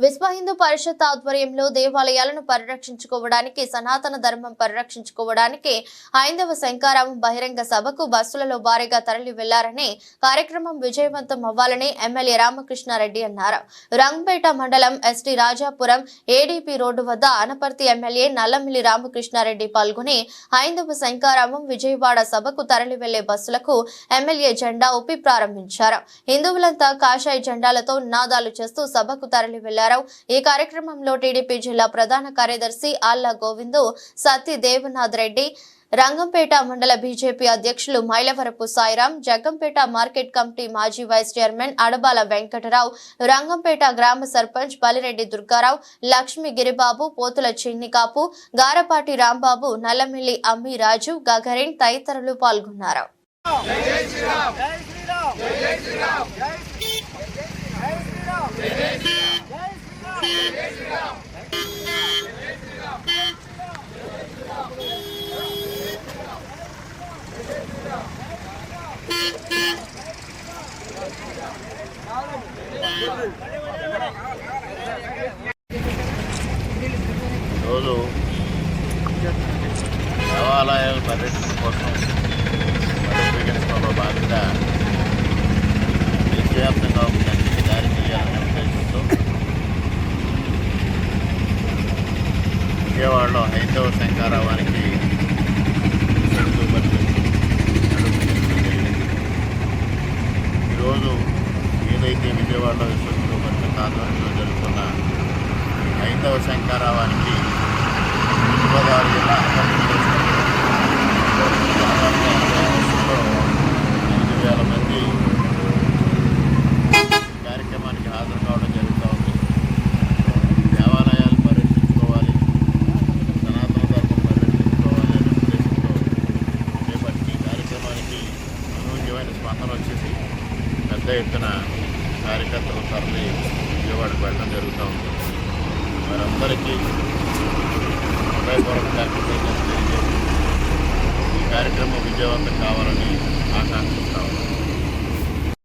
విశ్వ హిందూ పరిషత్ ఆధ్వర్యంలో దేవాలయాలను పరిరక్షించుకోవడానికి సనాతన ధర్మం పరిరక్షించుకోవడానికి హైందవ శంకారామం బహిరంగ సభకు బస్సులలో భారీగా తరలి వెళ్ళారని కార్యక్రమం విజయవంతం అవ్వాలని ఎమ్మెల్యే రామకృష్ణారెడ్డి అన్నారు. రంగపేట మండలం ఎస్టీ రాజాపురం ఏడీపీ రోడ్డు వద్ద అనపర్తి ఎమ్మెల్యే నల్లమిల్లి రామకృష్ణారెడ్డి పాల్గొని హైందవ శంకారామం విజయవాడ సభకు తరలి వెళ్ళే బస్సులకు ఎమ్మెల్యే జెండా ఊపి ప్రారంభించారు. హిందువులంతా కాషాయ జెండాలతో నినాదాలు చేస్తూ సభకు తరలి వెళ్ళారు. ఈ కార్యక్రమంలో టీడీపీ జిల్లా ప్రధాన కార్యదర్శి ఆల్లా గోవిందు సత్తి దేవనాథ్ రెడ్డి రంగంపేట మండల బీజేపీ అధ్యక్షులు మైలవరపు సాయిరాం జగ్గంపేట మార్కెట్ కమిటీ మాజీ వైస్ చైర్మన్ అడబాల వెంకటరావు రంగంపేట గ్రామ సర్పంచ్ బలిరెడ్డి దుర్గారావు లక్ష్మి గిరిబాబు పోతుల చిన్నికాపు గారపాటి రాంబాబు నల్లమిల్లి అమ్మి రాజు గగరిన్ తదితరులు పాల్గొన్నారు. రోజు దేవాలయాలు పర్యటన కోసం విజయవాడలో హైందవ శంకారావానికి ఈరోజు ఏదైతే విజయవాడలో విశ్వ ఆధ్వర్యంలో జరుగుతున్న హైందవ శంకారావానికి గోదావరి జిల్లా వచ్చేసి పెద్ద ఎత్తున కార్యకర్తలు తరలి విజయవాడకు వెళ్ళడం జరుగుతూ ఉంది. వారందరికీ హృదయపూర్వకంగా కృతజ్ఞతలు ఈ కార్యక్రమం విజయవంతం కావాలని ఆకాంక్షిస్తాము